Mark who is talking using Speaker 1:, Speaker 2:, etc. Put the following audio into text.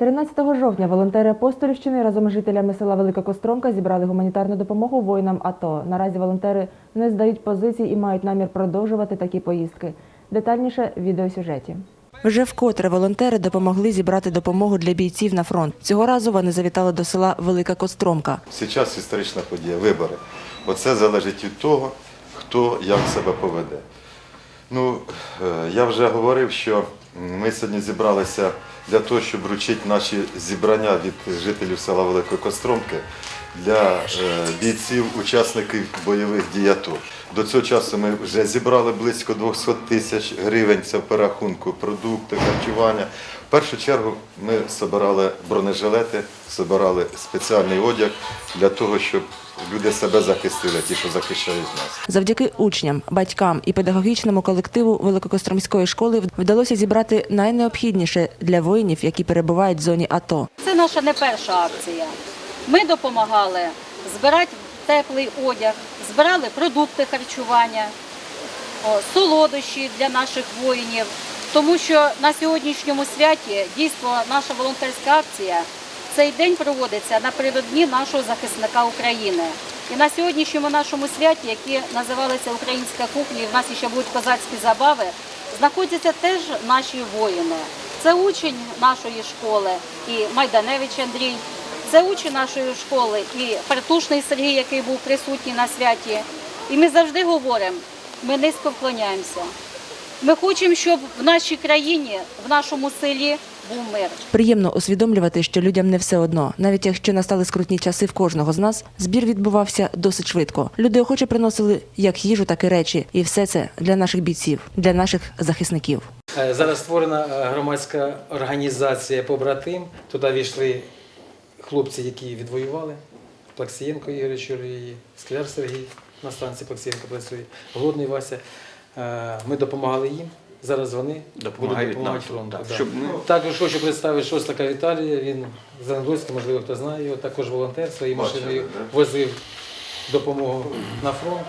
Speaker 1: 13 жовтня волонтери Апостолівщини разом з жителями села Велика Костромка зібрали гуманітарну допомогу воїнам АТО. Наразі волонтери не здають позицій і мають намір продовжувати такі поїздки. Детальніше в відеосюжеті. Вже вкотре волонтери допомогли зібрати допомогу для бійців на фронт. Цього разу вони завітали до села Велика Костромка.
Speaker 2: Зараз історична подія, вибори. Оце залежить від того, хто як себе поведе. Ну, е, я вже говорив, що ми сьогодні зібралися для того, щоб вручити наші зібрання від жителів села Великої Костромки для е, бійців, учасників бойових дій АТО. До цього часу ми вже зібрали близько 200 тисяч гривень, це по рахунку, продукти, харчування. В першу чергу ми збирали бронежилети, збирали спеціальний одяг для того, щоб люди себе захистили, ті, що захищають нас.
Speaker 1: Завдяки учням, батькам і педагогічному колективу Великокостромської школи вдалося зібрати найнеобхідніше для воїнів, які перебувають в зоні АТО.
Speaker 3: Це наша не перша акція. Ми допомагали збирати теплий одяг, збирали продукти харчування, солодощі для наших воїнів. Тому що на сьогоднішньому святі дійсно наша волонтерська акція цей день проводиться напередодні нашого захисника України. І на сьогоднішньому нашому святі, яке називалося Українська кухня, і в нас ще будуть козацькі забави, знаходяться теж наші воїни. Це учень нашої школи і Майданевич Андрій, це учень нашої школи і Фартушний Сергій, який був присутній на святі. І ми завжди говоримо, ми низько вклоняємося. Ми хочемо, щоб в нашій країні, в нашому селі був мир.
Speaker 1: Приємно усвідомлювати, що людям не все одно. Навіть якщо настали скрутні часи в кожного з нас, збір відбувався досить швидко. Люди охоче приносили як їжу, так і речі, і все це для наших бійців, для наших захисників.
Speaker 4: Е, Зараз створена е, громадська організація Побратим. Туди війшли хлопці, які відвоювали. Плаксієнко Ігор Чоловії, Скляр Сергій на станції Плаксієнко працює, Голодний Вася. Е, Ми допомагали їм. Зараз вони
Speaker 5: Допомагають
Speaker 4: будуть допомагати
Speaker 5: нам.
Speaker 4: фронту.
Speaker 5: Так, щоб ми-
Speaker 4: Також хочу представити Шостака Віталія. Він з Анатольська, можливо, хто знає його, також волонтер своєю машиною возив допомогу на фронт.